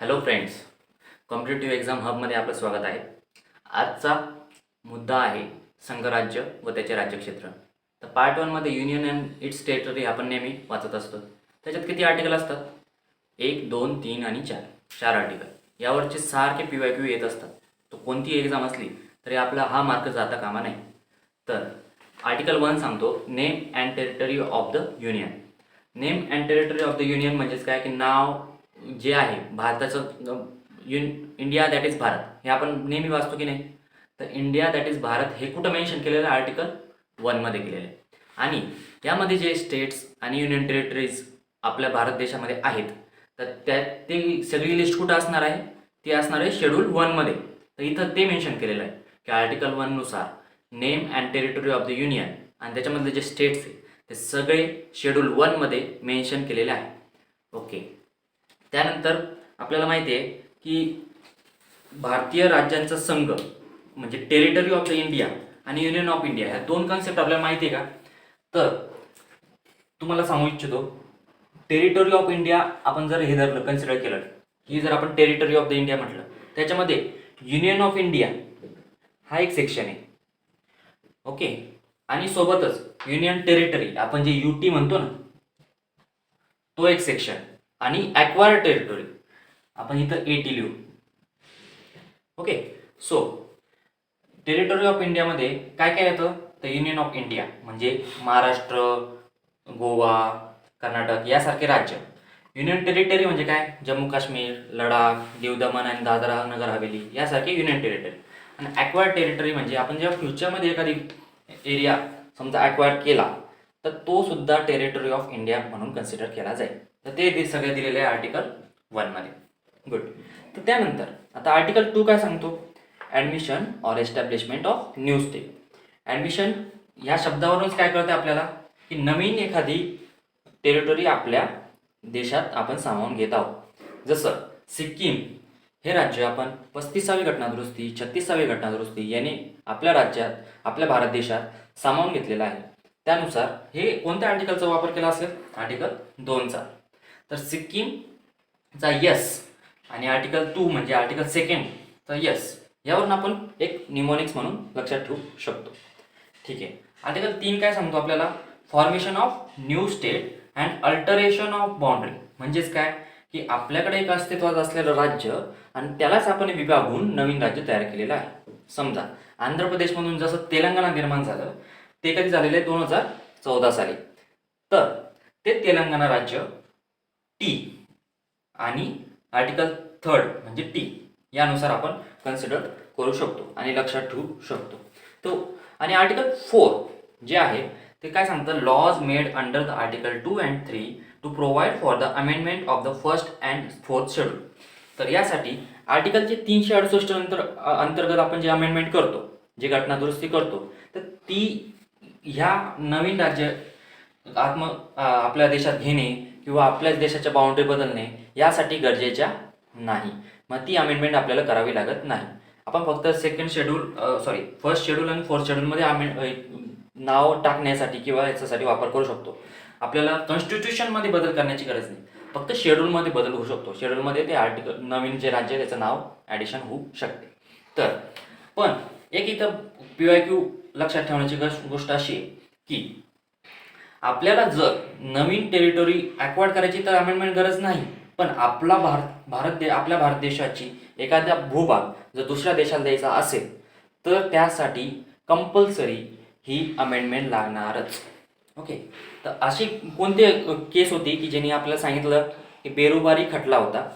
Hello friends competitive exam हबमध्ये आपलं स्वागत आहे. आजचा मुद्दा आहे संघराज्य व त्याचे राज्यक्षेत्र. तर पार्ट वनमध्ये युनियन अँड इट्स टेरिटरी आपण नेहमी वाचत असतो. त्याच्यात किती आर्टिकल असतात? एक दोन तीन आणि चार. चार आर्टिकल यावरचे सारखे पी वाय क्यू येत असतात. तो कोणती एक्झाम असली तरी आपला हा मार्क जाता कामा नाही तर आर्टिकल वन सांगतो name and territory of the union name and territory of the union म्हणजेच काय? की नाव जे आहे भारताचं युन इंडिया दॅट इज भारत. हे आपण नेहमी वाचतो की नाही? तर इंडिया दॅट इज भारत हे कुठं मेन्शन केलेलं? आहे आर्टिकल वनमध्ये केलेलं आहे. आणि यामध्ये जे स्टेट्स आणि युनियन टेरिटरीज आपल्या भारत देशामध्ये आहेत तर त्या ते सगळी लिस्ट कुठं असणार आहे? ती असणार आहे शेड्यूल वनमध्ये तर इथं ते मेन्शन केलेलं आहे की article वननुसार name and territory of the union आणि त्याच्यामधले जे स्टेट्स आहे ते सगळे शेड्यूल वनमध्ये मेन्शन केलेले आहे. ओके त्यानंतर आपल्याला माहिती आहे की भारतीय राज्यांचा संघ म्हणजे टेरिटरी ऑफ द इंडिया आणि युनियन ऑफ इंडिया ह्या दोन कन्सेप्ट आपल्याला माहिती आहे का? तर तुम्हाला सांगू इच्छितो टेरिटरी ऑफ इंडिया आपण जर हे धरलं कन्सिडर केलं ही जर आपण टेरिटरी ऑफ द इंडिया म्हटलं त्याच्यामध्ये युनियन ऑफ इंडिया हा एक सेक्शन आहे. ओके आणि सोबतच युनियन टेरिटरी आपण जे यू टी म्हणतो ना तो एक सेक्शन आणि ॲक्वायर टेरिटरी आपण इथं ए टी लिहू. ओके सो टेरिटरी ऑफ इंडियामध्ये काय काय येतं? तर युनियन ऑफ इंडिया म्हणजे महाराष्ट्र गोवा कर्नाटक यासारखे राज्य. युनियन टेरिटरी म्हणजे काय? जम्मू काश्मीर लडाख दीव दमन आणि दादरा नगर हवेली यासारखे युनियन टेरिटरी आणि ॲक्वायर टेरिटरी म्हणजे आपण जेव्हा फ्युचरमध्ये एखादी एरिया समजा ॲक्वायर केला तर तो सुद्धा टेरिटरी ऑफ इंडिया म्हणून कन्सिडर केला जाईल. तर ते सगळे दिलेले आहे आर्टिकल वनमध्ये गुड तर त्यानंतर आता आर्टिकल टू काय सांगतो? Admission or establishment of new state admission या शब्दावरूनच काय कळतं आपल्याला? की नवीन एखादी टेरिटरी आपल्या देशात आपण सामावून घेत आहोत. जसं सिक्कीम हे राज्य आपण पस्तीसावी घटनादुरुस्ती छत्तीसावी घटनादुरुस्ती याने आपल्या राज्यात आपल्या भारत देशात सामावून घेतलेलं आहे. त्यानुसार हे कोणत्या आर्टिकलचा वापर केला असेल? आर्टिकल दोनचा. तर सिक्कीमचा यस आणि आर्टिकल टू म्हणजे आर्टिकल सेकंडचा यस यावरून आपण एक निमोनिक्स म्हणून लक्षात ठेवू शकतो. ठीक आहे. आर्टिकल तीन काय सांगतो आपल्याला? Formation of new state and alteration of boundary म्हणजेच काय? की आपल्याकडे एक अस्तित्वात असलेलं राज्य आणि त्यालाच आपण विभागून नवीन राज्य तयार केलेलं आहे. समजा आंध्र प्रदेशमधून जसं तेलंगणा निर्माण झालं ते कधी झालेलं आहे? दोन हजार चौदा साली. तर ते तेलंगणा राज्य टी आणि आर्टिकल थर्ड म्हणजे टी यानुसार आपण कन्सिडर करू शकतो आणि लक्षात ठेवू शकतो. तो आणि आर्टिकल फोर जे आहे ते काय सांगतं? Laws made under the article two and three to provide for the amendment of the first and fourth schedule तर यासाठी आर्टिकलचे तीनशे अडुसष्ट अंतर अंतर्गत आपण जे अमेंडमेंट करतो जे घटना दुरुस्ती करतो तर ती ह्या नवीन राज्य आत्म आपल्या देशात घेणे किंवा आपल्याच देशाच्या बाउंड्री बदलणे यासाठी गरजेच्या नाही. मग ती अमेंडमेंट आपल्याला करावी लागत नाही. आपण फक्त second schedule sorry first schedule आणि फोर्थ शेड्यूलमध्ये अमेंड नाव टाकण्यासाठी किंवा याच्यासाठी वापर करू शकतो. आपल्याला कॉन्स्टिट्यूशनमध्ये बदल करण्याची गरज नाही. फक्त शेड्यूलमध्ये बदल होऊ शकतो. शेड्यूलमध्ये ते आर्टिकल नवीन जे राज्य त्याचं नाव ॲडिशन होऊ शकते. तर पण एक इथं पी वाय क्यू लक्षात ठेवण्याची गोष्ट अशी आहे की आपल्याला जर नवीन टेरिटोरी ॲक्वार्ड करायची तर अमेंडमेंट गरज नाही. पण आपला भारत भारत दे आपल्या भारत देशाची एखाद्या भूभाग जर दुसऱ्या देशाला द्यायचा असेल तर त्यासाठी कंपल्सरी ही अमेंडमेंट लागणारच. ओके तर अशी कोणते केस होती की ज्यांनी आपल्याला सांगितलं की बेरोबारी खटला होता?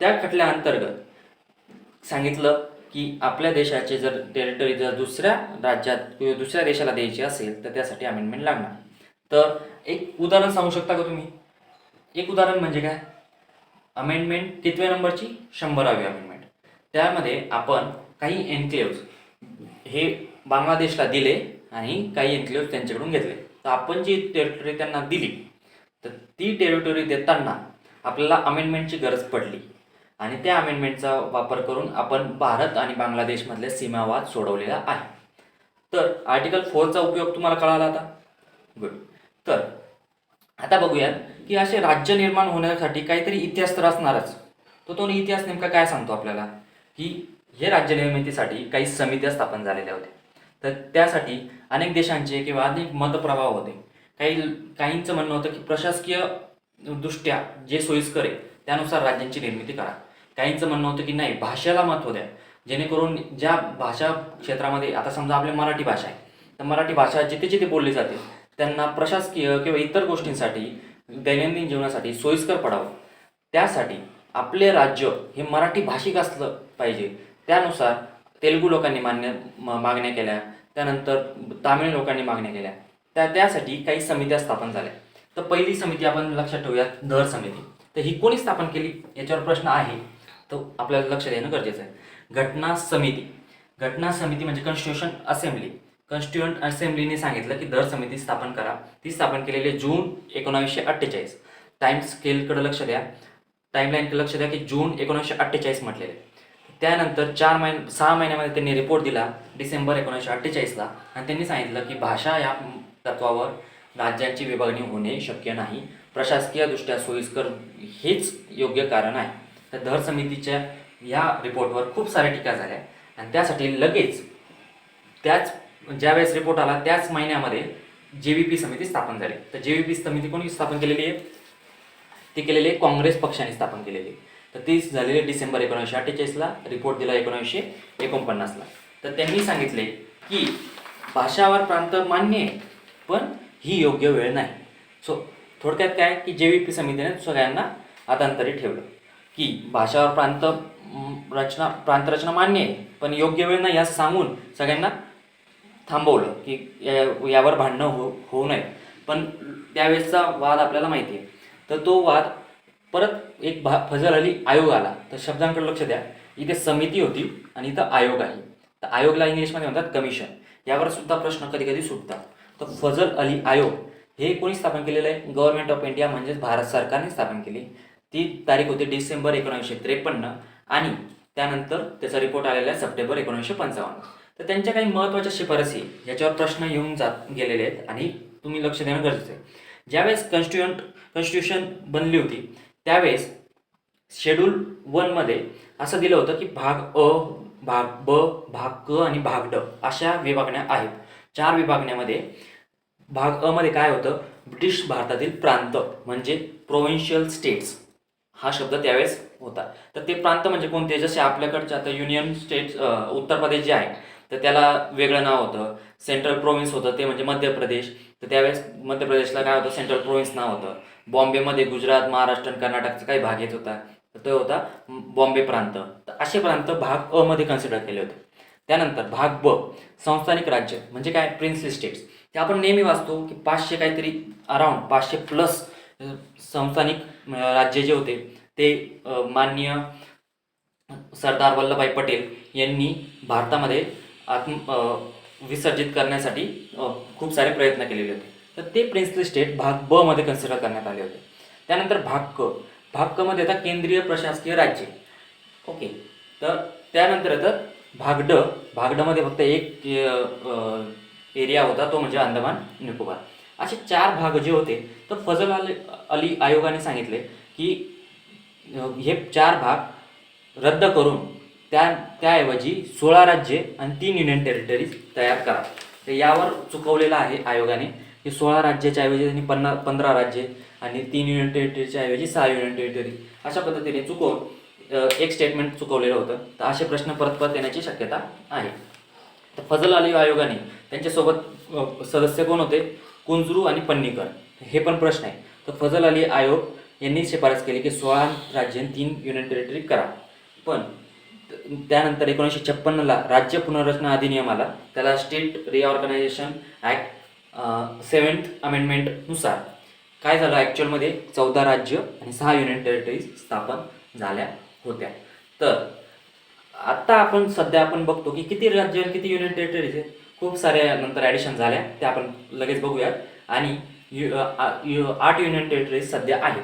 त्या खटल्याअंतर्गत सांगितलं की आपल्या देशाचे जर टेरिटरी जर दुसऱ्या राज्यात किंवा दुसऱ्या देशाला द्यायची असेल तर त्यासाठी अमेंडमेंट लागणार. तर एक उदाहरण सांगू शकता का तुम्ही? एक उदाहरण म्हणजे काय? अमेंडमेंट कितव्या नंबरची? शंभरावी अमेंडमेंट त्यामध्ये आपण काही एन्क्लेव्ज हे बांगलादेशला दिले आणि काही एन्क्लेव्ज त्यांच्याकडून घेतले. तर आपण जी टेरिटरी त्यांना दिली तर ती टेरिटरी देताना आपल्याला अमेंडमेंटची गरज पडली. आणि त्या अमेंडमेंटचा वापर करून आपण भारत आणि बांगलादेशमधले सीमावाद सोडवलेला आहे. तर आर्टिकल फोरचा उपयोग तुम्हाला कळाला आता? गुड तर आता बघूयात की असे राज्य निर्माण होण्यासाठी काहीतरी इतिहास तर असणारच. तो तो इतिहास नेमका काय सांगतो आपल्याला? की हे राज्य निर्मितीसाठी काही समित्या स्थापन झालेल्या होत्या. तर त्यासाठी अनेक देशांचे किंवा अनेक मतप्रभाव होते. काही काहींचं म्हणणं होतं की प्रशासकीय दृष्ट्या जे सोयीस्कर आहे त्यानुसार राज्यांची निर्मिती करा. काहींचं म्हणणं होतं की नाही भाषेला महत्त्व द्या. जेणेकरून ज्या भाषा क्षेत्रामध्ये आता समजा आपली मराठी भाषा आहे तर मराठी भाषा जिथे जिथे बोलली जाते त्यांना प्रशासकीय किंवा इतर गोष्टींसाठी दैनंदिन जीवनासाठी सोयीस्कर पडावं. त्यासाठी आपले राज्य हे मराठी भाषिक असलं पाहिजे. त्यानुसार तेलुगू लोकांनी मान्य म- मागण्या केल्या. त्यानंतर तामिळ लोकांनी मागण्या केल्या. त्या त्यासाठी काही समित्या स्थापन झाल्या. तर पहिली समिती आपण लक्षात ठेवूयात दर समिती. तर ही कोणी स्थापन केली? याच्यावर प्रश्न आहे. तो आपल्याला लक्ष देणं गरजेचं आहे. घटना समिती. घटना समिती म्हणजे कॉन्स्टिट्युशन असेंब्ली कॉन्स्टिट्युएंट असेंब्लीने सांगितलं की दर समिती स्थापन करा. ती स्थापन केलेली जून एकोणावीसशे अठ्ठेचाळीस. टाईम स्केलकडे लक्ष द्या. टाईमलाईनकडे लक्ष द्या की जून एकोणीसशे अठ्ठेचाळीस म्हटलेले त्यानंतर चार महिन सहा महिन्यामध्ये त्यांनी रिपोर्ट दिला डिसेंबर एकोणीसशे अठ्ठेचाळीसला. आणि त्यांनी सांगितलं की भाषा या तत्वावर राज्यांची विभागणी होणे शक्य नाही. प्रशासकीयदृष्ट्या सोयीस्कर हेच योग्य कारण आहे. तर दर समितीच्या या रिपोर्टवर खूप साऱ्या टीका झाल्या. आणि त्यासाठी लगेच त्याच ज्यावेळेस रिपोर्ट आला त्याच महिन्यामध्ये जे व्ही पी समिती स्थापन झाली. तर जे व्ही पी समिती कोणी स्थापन केलेली आहे? ती केलेली आहे काँग्रेस पक्षाने स्थापन केलेली आहे. तर ती झालेली डिसेंबर एकोणीसशे अठ्ठेचाळीसला. रिपोर्ट दिला एकोणीसशे एकोणपन्नासला. तर त्यांनी सांगितले की भाषावर प्रांत मान्य आहे पण ही योग्य वेळ नाही. सो थोडक्यात काय? की जे व्ही पी समितीने सगळ्यांना आतांतरी ठेवलं. की भाषावर प्रांत रचना प्रांतरचना मान्य आहे पण योग्य वेळ नाही असं सांगून सगळ्यांना थांबवलं की या- यावर भांडणं हो होऊ नये पण त्यावेळेसचा वाद आपल्याला माहिती आहे तर तो वाद परत एक भा फजल अली आयोग आला. तर शब्दांकडे लक्ष द्या. इथे समिती होती आणि इथं आयोग आहे. तर आयोगला इंग्लिशमध्ये म्हणतात कमिशन यावर सुद्धा प्रश्न कधी कधी सुटतात. तर फजल अली आयोग हे कोणी स्थापन केलेलं आहे? गव्हर्नमेंट ऑफ इंडिया म्हणजेच भारत सरकारने स्थापन केली. ती तारीख होती डिसेंबर एकोणीसशे त्रेपन्न आणि त्यानंतर त्याचा रिपोर्ट आलेला आहे सप्टेंबर एकोणीसशे पंचावन्न. तर त्यांच्या काही महत्त्वाच्या शिफारसी याच्यावर प्रश्न येऊन जात गेलेले आहेत आणि तुम्ही लक्ष देणं गरजेचं आहे. ज्यावेळेस कॉन्स्टिट्युंट कॉन्स्टिट्यूशन बनली होती त्यावेळेस शेड्यूल वनमध्ये असं दिलं होतं की भाग अ भाग ब भाग क आणि भाग ड अशा विभागण्या आहेत. चार विभागण्यामध्ये भाग अ मध्ये काय होतं? ब्रिटिश भारतातील प्रांत म्हणजे प्रोव्हिन्शियल स्टेट्स हा शब्द त्यावेळेस होता. तर ते प्रांत म्हणजे कोणते? जसे आपल्याकडचे आता युनियन स्टेट्स उत्तर प्रदेश जे आहे तर त्याला वेगळं नाव होतं. सेंट्रल प्रोव्हिन्स होतं ते म्हणजे मध्य प्रदेश. तर त्यावेळेस मध्य प्रदेशला काय होतं? सेंट्रल प्रोव्हिन्स नाव होतं. बॉम्बेमध्ये गुजरात महाराष्ट्र आणि कर्नाटकचा काही भाग येत होता. तर तो होता बॉम्बे प्रांत. तर असे प्रांत भाग अ मध्ये कन्सिडर केले होते. त्यानंतर भाग ब संस्थानिक राज्य म्हणजे काय? प्रिन्सली स्टेट्स ते आपण नेहमी वाचतो की पाचशे काहीतरी अराउंड पाचशे प्लस संस्थानिक राज्य जे होते ते मान्य माननीय सरदार वल्लभभाई पटेल यांनी भारतामध्ये आत्म विसर्जित करण्यासाठी खूप सारे प्रयत्न केलेले होते. तर ते प्रिन्सली स्टेट भाग ब मध्ये कन्सिडर करण्यात आले होते. त्यानंतर भाग क. भाग क मध्ये येतात केंद्रीय प्रशासकीय राज्य. ओके. तर त्यानंतर येतात भाग ड. भाग ड मध्ये फक्त एक एरिया होता तो म्हणजे अंदमान निकोबार. असे चार भाग जे होते तर फजल अली अली आयोगाने सांगितले की हे चार भाग रद्द करून त्या त्याऐवजी सोळा राज्ये आणि तीन युनियन टेरिटरीज तयार करा. तर यावर चुकवलेलं आहे आयोगाने की सोळा राज्याच्या ऐवजी त्यांनी पन्ना पंधरा राज्ये आणि तीन युनियन टेरिटरीच्या ऐवजी सहा युनियन टेरिटरी अशा पद्धतीने चुकवून एक स्टेटमेंट चुकवलेलं होतं. तर असे प्रश्न परत परत येण्याची शक्यता आहे. तर फजल अली आयोगाने. त्यांच्यासोबत सदस्य कोण होते? कुंजरू आणि पन्नीकर. हे पण प्रश्न आहे. तर फजल अली आयोग यांनी शिफारस केली की सोळा राज्य आणि तीन युनियन टेरिटरी करा. पण त्यानंतर एकोणीसशे छप्पन्नला राज्य पुनर्रचना अधिनियम आला त्याला स्टेट रिऑर्गनायझेशन ॲक्ट सेवन्थ अमेंडमेंटनुसार काय झालं ॲक्च्युअलमध्ये चौदा राज्य आणि सहा युनियन टेरिटरीज स्थापन झाल्या होत्या. तर आत्ता आपण सध्या आपण बघतो की किती राज्य आणि किती युनियन टेरिटरीज आहेत? खूप साऱ्या नंतर ॲडिशन झाल्या त्या आपण लगेच बघूयात. आणि यु आ- यु- आठ युनियन टेरिटरीज सध्या आहेत.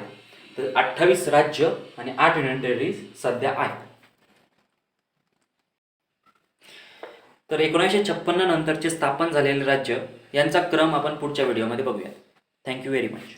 तर अठ्ठावीस राज्य आणि आठ युनियन टेरिटरीज सध्या आहेत. तर एकोणीसशे छप्पन्न नंतरचे स्थापन झालेले राज्य यांचा क्रम आपण पुढच्या व्हिडिओमध्ये बघूया थँक्यू व्हेरी मच